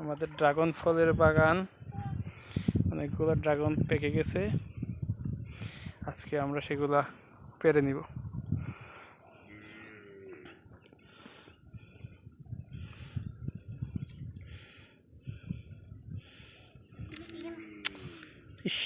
আমাদের ড্রাগন ফলের বাগান। অনেকগুলো ড্রাগন পেকে গেছে। আজকে আমরা সেগুলা পেরে নিব। ইস।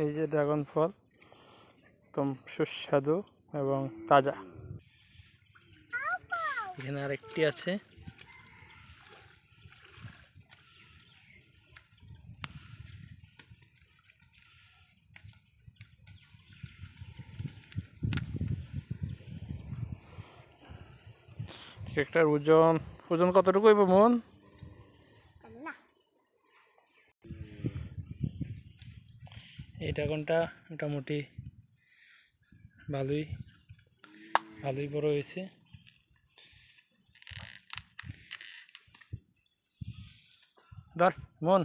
এই যে ড্রাগন ফল একদম সুস্বাদু এবং তাজা। এখানে আরেকটি আছে। একটার ওজন ওজন কতটুকু হইব মন? এটা কোনটা? মোটামুটি ভালোই ভালোই বড় হয়েছে। ধর মন।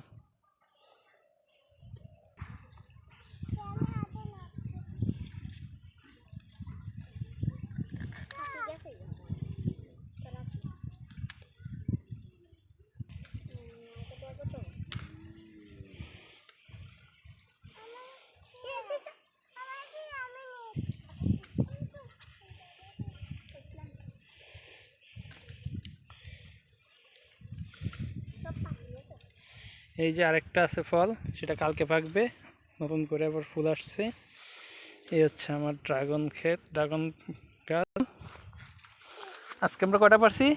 এই যে আরেকটা আছে ফল, সেটা কালকে পাকবে নতুন করে আবার ফুল আসছে। এই হচ্ছে আমার ড্রাগন ক্ষেত, ড্রাগন গাছ। আজকে আমরা কটা পারছি?